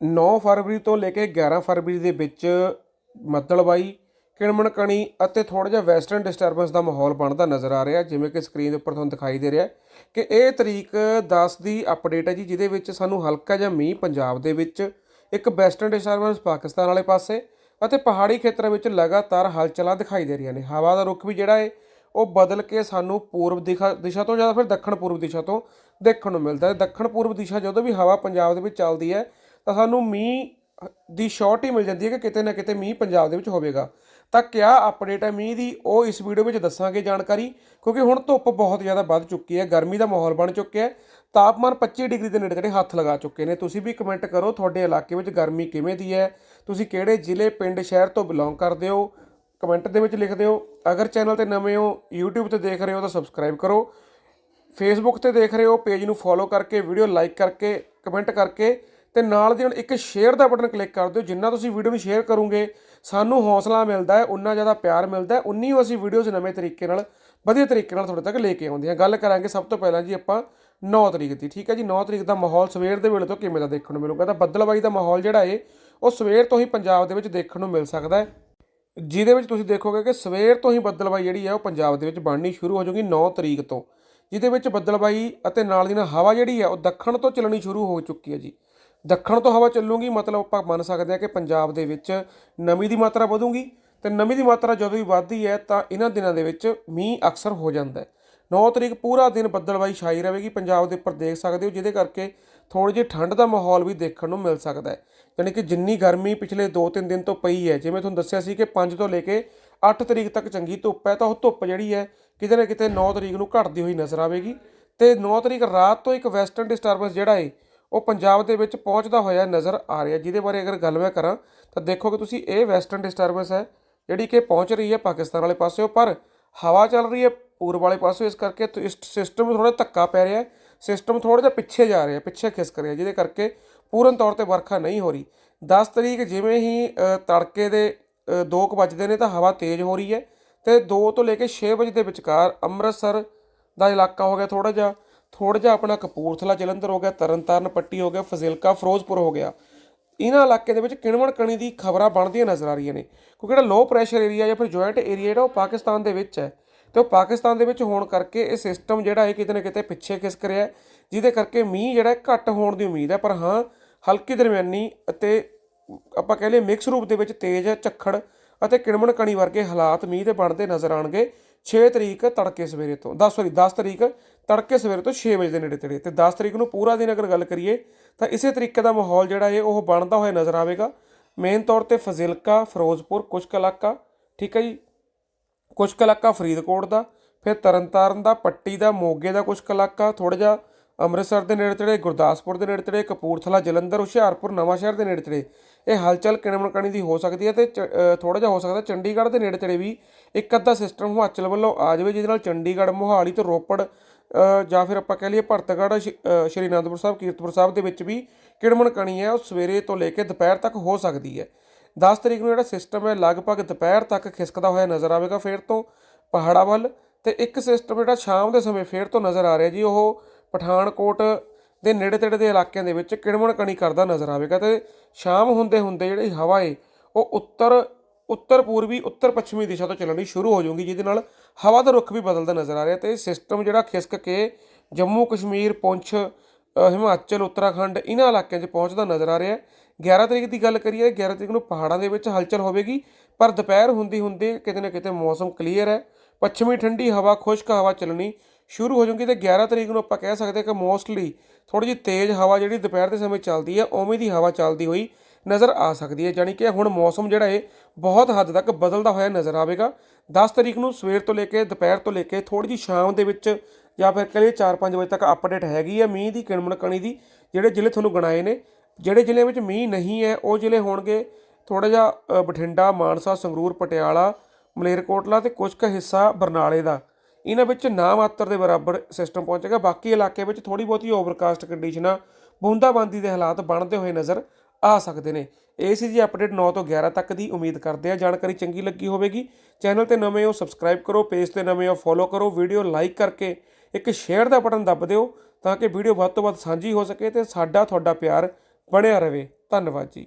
9 ਫਰਵਰੀ ਤੋਂ ਲੈ ਕੇ 11 ਫਰਵਰੀ ਦੇ ਵਿੱਚ ਮੱਦਲਬਾਈ ਕਿਣਮਣ ਕਣੀ ਅਤੇ ਥੋੜਾ ਜਿਹਾ ਵੈਸਟਰਨ ਡਿਸਟਰਬੈਂਸ ਦਾ ਮਾਹੌਲ ਬਣਦਾ ਨਜ਼ਰ ਆ ਰਿਹਾ, ਜਿਵੇਂ ਕਿ ਸਕਰੀਨ ਦੇ ਉੱਪਰ ਤੁਹਾਨੂੰ ਦਿਖਾਈ ਦੇ ਰਿਹਾ ਕਿ ਇਹ ਤਰੀਕ 10 ਦੀ ਅਪਡੇਟ ਹੈ ਜੀ, ਜਿਹਦੇ ਵਿੱਚ ਸਾਨੂੰ ਹਲਕਾ ਜਿਹਾ ਮੀਂਹ ਪੰਜਾਬ ਦੇ ਵਿੱਚ, ਇੱਕ ਵੈਸਟਰਨ ਡਿਸਟਰਬੈਂਸ ਪਾਕਿਸਤਾਨ ਵਾਲੇ ਪਾਸੇ ਅਤੇ ਪਹਾੜੀ ਖੇਤਰਾਂ ਵਿੱਚ ਲਗਾਤਾਰ ਹਲਚਲਾਂ ਦਿਖਾਈ ਦੇ ਰਹੀਆਂ ਨੇ। ਹਵਾ ਦਾ ਰੁਖ ਵੀ ਜਿਹੜਾ ਹੈ, ਉਹ ਬਦਲ ਕੇ ਸਾਨੂੰ ਪੂਰਬ ਦਿਸ਼ਾ ਦਿਸ਼ਾ ਤੋਂ ਜਾਂ ਫਿਰ ਦੱਖਣ ਪੂਰਬ ਦਿਸ਼ਾ ਤੋਂ ਦੇਖਣ ਨੂੰ ਮਿਲਦਾ ਹੈ। ਦੱਖਣ ਪੂਰਬ ਦਿਸ਼ਾ ਜਦੋਂ ਵੀ ਹਵਾ ਪੰਜਾਬ ਦੇ ਵਿੱਚ ਚੱਲਦੀ ਹੈ ਤਾਂ ਸਾਨੂੰ ਮੀਂਹ ਦੀ ਸ਼ੋਰਟੀ ਮਿਲ ਜਾਂਦੀ ਹੈ ਕਿ ਕਿਤੇ ਨਾ ਕਿਤੇ ਮੀਂਹ ਪੰਜਾਬ ਦੇ ਵਿੱਚ ਹੋਵੇਗਾ। ਤਾਂ ਕਿਆ ਅਪਡੇਟ ਹੈ ਮੀਂਹ ਦੀ, ਉਹ ਇਸ ਵੀਡੀਓ ਵਿੱਚ ਦੱਸਾਂਗੇ ਜਾਣਕਾਰੀ, ਕਿਉਂਕਿ ਹੁਣ ਧੁੱਪ ਬਹੁਤ ਜ਼ਿਆਦਾ ਵੱਧ ਚੁੱਕੀ ਹੈ, ਗਰਮੀ ਦਾ ਮਾਹੌਲ ਬਣ ਚੁੱਕਿਆ ਹੈ। ਤਾਪਮਾਨ 25 ਡਿਗਰੀ ਦੇ ਨੇੜੇ ਤੇੜੇ ਹੱਥ ਲਗਾ ਚੁੱਕੇ ਨੇ। ਤੁਸੀਂ ਵੀ ਕਮੈਂਟ ਕਰੋ, ਤੁਹਾਡੇ ਇਲਾਕੇ ਵਿੱਚ ਗਰਮੀ ਕਿਵੇਂ ਦੀ ਹੈ? ਤੁਸੀਂ ਕਿਹੜੇ ਜ਼ਿਲ੍ਹੇ, ਪਿੰਡ, ਸ਼ਹਿਰ ਤੋਂ ਬਿਲੋਂਗ ਕਰਦੇ ਹੋ? ਕਮੈਂਟ ਦੇ ਵਿੱਚ ਲਿਖ ਦਿਓ। ਅਗਰ ਚੈਨਲ ਤੇ ਨਵੇਂ ਹੋ, YouTube ਤੇ ਦੇਖ ਰਹੇ ਹੋ ਤਾਂ ਸਬਸਕ੍ਰਾਈਬ ਕਰੋ। ਫੇਸਬੁੱਕ ਤੇ ਦੇਖ ਰਹੇ ਹੋ ਪੇਜ ਨੂੰ ਫੋਲੋ ਕਰਕੇ ਵੀਡੀਓ ਲਾਈਕ ਕਰਕੇ ਕਮੈਂਟ ਕਰਕੇ ਤੇ ਨਾਲ ਦੀ ਨਾਲ ਇੱਕ ਸ਼ੇਅਰ ਦਾ ਬਟਨ ਕਲਿੱਕ ਕਰ ਦਿਓ। ਜਿੰਨਾ ਤੁਸੀਂ ਵੀਡੀਓ ਨੂੰ ਸ਼ੇਅਰ ਕਰੋਗੇ, ਸਾਨੂੰ ਹੌਸਲਾ ਮਿਲਦਾ ਹੈ ਉਨਾ ਜ਼ਿਆਦਾ ਪਿਆਰ ਮਿਲਦਾ ਹੈ ਉਨੀ ਹੀ ਅਸੀਂ ਵੀਡੀਓਜ਼ ਨਵੇਂ ਤਰੀਕੇ ਨਾਲ, ਵਧੀਆ ਤਰੀਕੇ ਨਾਲ ਤੁਹਾਡੇ ਤੱਕ ਲੈ ਕੇ ਆਉਂਦੇ ਹਾਂ। ਗੱਲ ਕਰਾਂਗੇ ਸਭ ਤੋਂ ਪਹਿਲਾਂ ਜੀ ਆਪਾਂ 9 ਤਰੀਕ ਦੀ, ਠੀਕ ਹੈ ਜੀ? 9 ਤਰੀਕ ਦਾ ਮਾਹੌਲ ਸਵੇਰ ਦੇ ਵੇਲੇ ਤੋਂ ਕਿਵੇਂ ਦਾ ਦੇਖਣ ਨੂੰ ਮਿਲੂਗਾ? ਤਾਂ ਬੱਦਲਬਾਈ ਦਾ ਮਾਹੌਲ ਜਿਹੜਾ ਏ, ਉਹ ਸਵੇਰ ਤੋਂ ਹੀ ਪੰਜਾਬ ਦੇ ਵਿੱਚ ਦੇਖਣ ਨੂੰ ਮਿਲ ਸਕਦਾ ਹੈ। ਜਿਹਦੇ ਵਿੱਚ ਤੁਸੀਂ ਦੇਖੋਗੇ ਕਿ ਸਵੇਰ ਤੋਂ ਹੀ ਬੱਦਲਬਾਈ ਜਿਹੜੀ ਹੈ, ਉਹ ਪੰਜਾਬ ਦੇ ਵਿੱਚ ਬਣਨੀ ਸ਼ੁਰੂ ਹੋ ਜਾਊਗੀ 9 ਤਰੀਕ ਤੋਂ। ਜਿਹਦੇ ਵਿੱਚ ਬੱਦਲਬਾਈ ਅਤੇ ਨਾਲ ਦੀ ਨਾਲ ਹਵਾ ਜਿਹੜੀ ਹੈ, ਉਹ ਦੱਖਣ ਤੋਂ ਚੱਲਣੀ ਸ਼ੁਰੂ ਹੋ ਚੁੱਕੀ ਹੈ ਜੀ। ਦੱਖਣ ਤੋਂ ਹਵਾ ਚੱਲੂਗੀ, ਮਤਲਬ ਆਪਾਂ ਮੰਨ ਸਕਦੇ ਹਾਂ ਕਿ ਪੰਜਾਬ ਦੇ ਵਿੱਚ ਨਮੀ ਦੀ ਮਾਤਰਾ ਵਧੂਗੀ ਤੇ ਨਮੀ ਦੀ ਮਾਤਰਾ ਜਦੋਂ ਵੀ ਵੱਧਦੀ ਹੈ ਤਾਂ ਇਹਨਾਂ ਦਿਨਾਂ ਦੇ ਵਿੱਚ ਮੀਂਹ ਅਕਸਰ ਹੋ ਜਾਂਦਾ ਹੈ। 9 ਤਰੀਕ ਪੂਰਾ ਦਿਨ ਬੱਦਲਬਾਈ ਛਾਈ ਰਹੇਗੀ, ਪੰਜਾਬ ਦੇ ਉੱਪਰ ਦੇਖ ਸਕਦੇ ਹੋ, ਜਿਹਦੇ ਕਰਕੇ ਥੋੜੀ ਜਿਹੀ ਠੰਡ ਦਾ ਮਾਹੌਲ ਵੀ ਦੇਖਣ ਨੂੰ ਮਿਲ ਸਕਦਾ ਹੈ। ਯਾਨੀ ਕਿ ਜਿੰਨੀ ਗਰਮੀ ਪਿਛਲੇ 2-3 ਦਿਨ ਤੋਂ ਪਈ ਹੈ, ਜਿਵੇਂ ਤੁਹਾਨੂੰ ਦੱਸਿਆ ਸੀ ਕਿ 5 ਤੋਂ ਲੈ ਕੇ 8 ਤਰੀਕ ਤੱਕ ਚੰਗੀ ਧੁੱਪ ਹੈ, ਤਾਂ ਉਹ ਧੁੱਪ ਜਿਹੜੀ ਹੈ ਕਿਤੇ ਨਾ ਕਿਤੇ 9 ਤਰੀਕ ਨੂੰ ਘਟਦੀ ਹੋਈ ਨਜ਼ਰ ਆਵੇਗੀ। ਤੇ 9 ਤਰੀਕ ਰਾਤ ਤੋਂ ਇੱਕ ਵੈਸਟਰਨ ਡਿਸਟਰਬੈਂਸ ਜਿਹੜਾ ਹੈ ਉਹ ਪੰਜਾਬ ਦੇ ਵਿੱਚ ਪਹੁੰਚਦਾ ਹੋਇਆ ਨਜ਼ਰ ਆ ਰਿਹਾ ਜਿਹਦੇ ਬਾਰੇ ਅਗਰ ਗੱਲ ਮੈਂ ਕਰਾਂ, ਤਾਂ ਦੇਖੋਗੇ ਤੁਸੀਂ ਇਹ ਵੈਸਟਰਨ ਡਿਸਟਰਬੈਂਸ ਹੈ, ਜਿਹੜੀ ਕਿ ਪਹੁੰਚ ਰਹੀ ਹੈ ਪਾਕਿਸਤਾਨ ਵਾਲੇ ਪਾਸਿਓਂ, ਪਰ ਹਵਾ ਚੱਲ ਰਹੀ ਹੈ ਪੂਰਬ ਵਾਲੇ ਪਾਸਿਓ, ਇਸ ਕਰਕੇ ਇਸ ਸਿਸਟਮ ਨੂੰ ਥੋੜਾ ਧੱਕਾ ਪੈ ਰਿਹਾ ਹੈ। ਸਿਸਟਮ ਥੋੜਾ ਜਿਹਾ ਪਿੱਛੇ ਜਾ ਰਿਹਾ ਪਿੱਛੇ ਖਿਸਕ ਰਿਹਾ ਜਿਹਦੇ ਕਰਕੇ ਪੂਰਨ ਤੌਰ ਤੇ ਵਰਖਾ ਨਹੀਂ ਹੋ ਰਹੀ। 10 ਤਰੀਕ ਜਿਵੇਂ ਹੀ ਤੜਕੇ ਦੇ 2 ਵਜੇ ਨੇ, ਤਾਂ ਹਵਾ ਤੇਜ਼ ਹੋ ਰਹੀ ਹੈ। ਤੇ 2 ਤੋਂ ਲੈ ਕੇ 6 ਵਜੇ ਦੇ ਵਿਚਕਾਰ ਅੰਮ੍ਰਿਤਸਰ ਦਾ ਇਲਾਕਾ ਹੋ ਗਿਆ ਥੋੜਾ ਜਿਹਾ। ਥੋੜਾ ਜਿਹਾ ਆਪਣਾ ਕਪੂਰਥਲਾ ਜਲੰਧਰ ਹੋ ਗਿਆ, ਤਰਨਤਾਰਨ ਪੱਟੀ ਹੋ ਗਿਆ, ਫਜ਼ਿਲਕਾ ਫਿਰੋਜ਼ਪੁਰ ਹੋ ਗਿਆ। ਇਹਨਾਂ ਇਲਾਕੇ ਦੇ ਵਿੱਚ ਕਿਣਵਣ ਕਣੀ ਦੀ ਖਬਰਾਂ ਬਣਦੀਆਂ ਨਜ਼ਰ ਆ ਰਹੀਆਂ ਨੇ। ਕਿਉਂਕਿ ਜਿਹੜਾ ਲੋ ਪ੍ਰੈਸ਼ਰ ਏਰੀਆ ਜਾਂ ਫਿਰ ਜੁਆਇੰਟ ਏਰੀਆ ਜਿਹੜਾ ਉਹ ਪਾਕਿਸਤਾਨ ਦੇ ਵਿੱਚ ਹੈ। ਤੇ ਉਹ ਪਾਕਿਸਤਾਨ ਦੇ ਵਿੱਚ ਹੋਣ ਕਰਕੇ ਇਹ ਸਿਸਟਮ ਜਿਹੜਾ ਹੈ ਕਿਤੇ ਨਾ ਕਿਤੇ ਪਿੱਛੇ ਖਿਸਕ ਰਿਹਾ ਜਿਹਦੇ ਕਰਕੇ ਮੀਂਹ ਜਿਹੜਾ ਘੱਟ ਹੋਣ ਦੀ ਉਮੀਦ ਹੈ। ਪਰ ਹਾਂ, ਹਲਕੀ ਦਰਮਿਆਨੀ ਅਤੇ ਆਪਾਂ ਕਹਿ ਲਈਏ ਮਿਕਸ ਰੂਪ ਦੇ ਵਿੱਚ ਤੇਜ਼ ਝੱਖੜ ਅਤੇ ਕਿਣਮਣ ਕਣੀ ਵਰਗੇ ਹਾਲਾਤ ਮੀਂਹ ਦੇ ਬਣਦੇ ਨਜ਼ਰ ਆਣਗੇ 6 ਤਰੀਕ ਤੜਕੇ ਸਵੇਰੇ ਤੋਂ 10 ਸੌਰੀ 10 ਤਰੀਕ ਤੜਕੇ ਸਵੇਰੇ ਤੋਂ 6 ਵਜੇ ਦੇ ਨੇੜੇ ਤੇੜੇ। ਤੇ 10 ਤਰੀਕ ਨੂੰ ਪੂਰਾ ਦਿਨ ਅਗਰ ਗੱਲ ਕਰੀਏ, ਤਾਂ ਇਸੇ ਤਰੀਕੇ ਦਾ ਮਾਹੌਲ ਜਿਹੜਾ ਹੈ ਉਹ ਬਣਦਾ ਹੋਇਆ ਨਜ਼ਰ ਆਵੇਗਾ। ਮੇਨ ਤੌਰ ਤੇ ਫਜ਼ਿਲਕਾ, ਫਿਰੋਜ਼ਪੁਰ ਕੁਝ ਕਲਾਕਾ ਠੀਕ ਹੈ ਜੀ? ਕੁਝ ਕਲਾਕਾ ਫਰੀਦਕੋਟ ਦਾ, ਫਿਰ ਤਰਨਤਾਰਨ ਦਾ, ਪੱਟੀ ਦਾ, ਮੋਗੇ ਦਾ ਕੁਝ ਕਲਾਕਾ ਇਲਾਕਾ ਥੋੜਾ ਜਿਹਾ ਅੰਮ੍ਰਿਤਸਰ ਦੇ ਨੇੜੇ ਤੇੜੇ, ਗੁਰਦਾਸਪੁਰ ਦੇ ਨੇੜੇ ਤੇੜੇ, ਕਪੂਰਥਲਾ, ਜਲੰਧਰ, ਹੁਸ਼ਿਆਰਪੁਰ ਨਵਾਂਸ਼ਹਿਰ ਦੇ ਨੇੜੇ ਤੇੜੇ। ਇਹ ਹਲਚਲ ਕਿਣਮਣਕਣੀ ਦੀ ਹੋ ਸਕਦੀ ਹੈ ਤੇ ਥੋੜਾ ਜਿਹਾ ਹੋ ਸਕਦਾ ਚੰਡੀਗੜ੍ਹ ਦੇ ਨੇੜੇ ਤੇੜੇ ਵੀ ਇੱਕ ਅੱਧਾ ਸਿਸਟਮ ਹਿਮਾਚਲ ਵੱਲੋਂ ਆ ਜਾਵੇ, ਜਿਹਦੇ ਨਾਲ ਚੰਡੀਗੜ੍ਹ, ਮੋਹਾਲੀ ਤੇ ਰੋਪੜ ਜਾਂ ਫਿਰ ਆਪਾਂ ਕਹਿ ਲਈਏ ਭਰਤਗੜ੍ਹ ਸ਼੍ਰੀ ਸ਼੍ਰੀ ਅਨੰਦਪੁਰ ਸਾਹਿਬ, ਕੀਰਤਪੁਰ ਸਾਹਿਬ ਦੇ ਵਿੱਚ ਵੀ ਕਿਣਮਣਕਣੀ ਹੈ। ਉਹ ਸਵੇਰੇ ਤੋਂ ਲੈ ਕੇ ਦੁਪਹਿਰ ਤੱਕ ਹੋ ਸਕਦੀ ਹੈ। 10 ਤਰੀਕ ਨੂੰ ਜਿਹੜਾ ਸਿਸਟਮ ਹੈ, ਲਗਭਗ ਦੁਪਹਿਰ ਤੱਕ ਖਿਸਕਦਾ ਹੋਇਆ ਨਜ਼ਰ ਆਵੇਗਾ ਫੇਰ ਤੋਂ ਪਹਾੜਾਂ ਵੱਲ ਤੇ ਇੱਕ ਸਿਸਟਮ ਜਿਹੜਾ ਸ਼ਾਮ ਦੇ ਸਮੇਂ ਫੇਰ ਤੋਂ ਨਜ਼ਰ ਆ ਰਿਹਾ ਜੀ, ਉਹ ਪਠਾਨਕੋਟ ਦੇ ਨੇੜੇ ਤੇੜੇ ਦੇ ਇਲਾਕਿਆਂ ਦੇ ਵਿੱਚ ਕਿਣਮਣ ਕਣੀ ਕਰਦਾ ਨਜ਼ਰ ਆਵੇਗਾ ਤੇ ਸ਼ਾਮ ਹੁੰਦੇ ਹੁੰਦੇ ਜਿਹੜੀ ਹਵਾ ਏ, ਉਹ ਉੱਤਰ ਉੱਤਰ ਪੂਰਬੀ, ਉੱਤਰ ਪੱਛਮੀ ਦਿਸ਼ਾ ਤੋਂ ਚੱਲਣੀ ਸ਼ੁਰੂ ਹੋ ਜਾਊਗੀ, ਜਿਹਦੇ ਨਾਲ ਹਵਾ ਦਾ ਰੁਖ ਵੀ ਬਦਲਦਾ ਨਜ਼ਰ ਆ ਰਿਹਾ ਤੇ ਸਿਸਟਮ ਜਿਹੜਾ ਖਿਸਕ ਕੇ ਜੰਮੂ ਕਸ਼ਮੀਰ, ਪੁੰਛ ਹਿਮਾਚਲ, ਉੱਤਰਾਖੰਡ ਇਹਨਾਂ ਇਲਾਕਿਆਂ 'ਚ ਪਹੁੰਚਦਾ ਨਜ਼ਰ ਆ ਰਿਹਾ ਹੈ। 11 ਤਰੀਕ ਦੀ ਗੱਲ ਕਰੀਏ 11 ਤਰੀਕ ਨੂੰ ਪਹਾੜਾਂ ਦੇ ਵਿੱਚ ਹਲਚਲ ਹੋਵੇਗੀ, ਪਰ ਦੁਪਹਿਰ ਹੁੰਦੀ ਹੁੰਦੀ ਕਿਤੇ ਨਾ ਕਿਤੇ ਮੌਸਮ ਕਲੀਅਰ ਹੈ। ਪੱਛਮੀ ਠੰਡੀ ਹਵਾ, ਖੁਸ਼ਕ ਹਵਾ ਚੱਲਣੀ ਸ਼ੁਰੂ ਹੋ ਜੂਗੀ ਤੇ 11 ਤਰੀਕ ਨੂੰ ਆਪਾਂ ਕਹਿ ਸਕਦੇ ਹਾਂ ਕਿ ਮੋਸਟਲੀ ਥੋੜੀ ਜਿਹੀ ਤੇਜ਼ ਹਵਾ ਜਿਹੜੀ ਦੁਪਹਿਰ ਦੇ ਸਮੇਂ ਚੱਲਦੀ ਹੈ, ਉਵੇਂ ਦੀ ਹਵਾ ਚੱਲਦੀ ਹੋਈ ਨਜ਼ਰ ਆ ਸਕਦੀ ਹੈ। ਯਾਨੀ ਕਿ ਹੁਣ ਮੌਸਮ ਜਿਹੜਾ ਹੈ ਬਹੁਤ ਹੱਦ ਤੱਕ ਬਦਲਦਾ ਹੋਇਆ ਨਜ਼ਰ ਆਵੇਗਾ। 10 ਤਰੀਕ ਨੂੰ ਸਵੇਰ ਤੋਂ ਲੈ ਕੇ ਦੁਪਹਿਰ ਤੋਂ ਲੈ ਕੇ ਥੋੜੀ ਜਿਹੀ ਸ਼ਾਮ ਦੇ ਵਿੱਚ ਜਾਂ ਫਿਰ ਕਹ ਲਈਏ 4-5 ਵਜੇ ਤੱਕ ਅਪਡੇਟ ਹੈਗੀ ਹੈ। ਮੀਂਹ ਦੀ ਕਿਣਮਣ ਕਣੀ ਦੀ ਜਿਹੜੇ ਜ਼ਿਲ੍ਹੇ ਤੁਹਾਨੂੰ ਗਣਾਏ ਨੇ, ਜਿਹੜੇ ਜ਼ਿਲ੍ਹੇ ਵਿੱਚ ਮੀਂਹ ਨਹੀਂ ਹੈ, ਉਹ ਜ਼ਿਲ੍ਹੇ ਹੋਣਗੇ ਥੋੜਾ ਜਿਹਾ ਬਠਿੰਡਾ, ਮਾਨਸਾ, ਸੰਗਰੂਰ, ਪਟਿਆਲਾ ਮਲੇਰਕੋਟਲਾ ਤੇ ਕੁਝ ਕੁ ਹਿੱਸਾ ਬਰਨਾਲੇ ਦਾ। ਇਹਨਾਂ ਵਿੱਚ ਨਾ ਮਾਤਰ ਦੇ ਬਰਾਬਰ ਸਿਸਟਮ ਪਹੁੰਚੇਗਾ ਬਾਕੀ ਇਲਾਕੇ ਵਿੱਚ ਥੋੜੀ ਬਹੁਤੀ ਓਵਰਕਾਸਟ ਕੰਡੀਸ਼ਨਾਂ ਬੂੰਦਾਬਾਂਦੀ ਦੇ ਹਾਲਾਤ ਬਣਦੇ ਹੋਏ ਨਜ਼ਰ ਆ ਸਕਦੇ ਨੇ। ਇਹ ਸੀ ਜੀ ਅਪਡੇਟ 9 ਤੋਂ 11 ਤੱਕ ਦੀ। ਉਮੀਦ ਕਰਦੇ ਆ ਜਾਣਕਾਰੀ ਚੰਗੀ ਲੱਗੀ ਹੋਵੇਗੀ। ਚੈਨਲ ਤੇ ਨਵੇਂ ਹੋ ਸਬਸਕ੍ਰਾਈਬ ਕਰੋ ਪੇਜ ਤੇ ਨਵੇਂ ਹੋ ਫੋਲੋ ਕਰੋ ਵੀਡੀਓ ਲਾਈਕ ਕਰਕੇ ਇੱਕ ਸ਼ੇਅਰ ਦਾ ਬਟਨ ਦੱਬ ਦਿਓ ਤਾਂ ਕਿ ਵੀਡੀਓ ਵੱਧ ਤੋਂ ਵੱਧ ਸਾਂਝੀ ਹੋ ਸਕੇ ਤੇ ਸਾਡਾ ਤੁਹਾਡਾ ਪਿਆਰ ਬਣਿਆ ਰਹੇ। ਧੰਨਵਾਦ ਜੀ।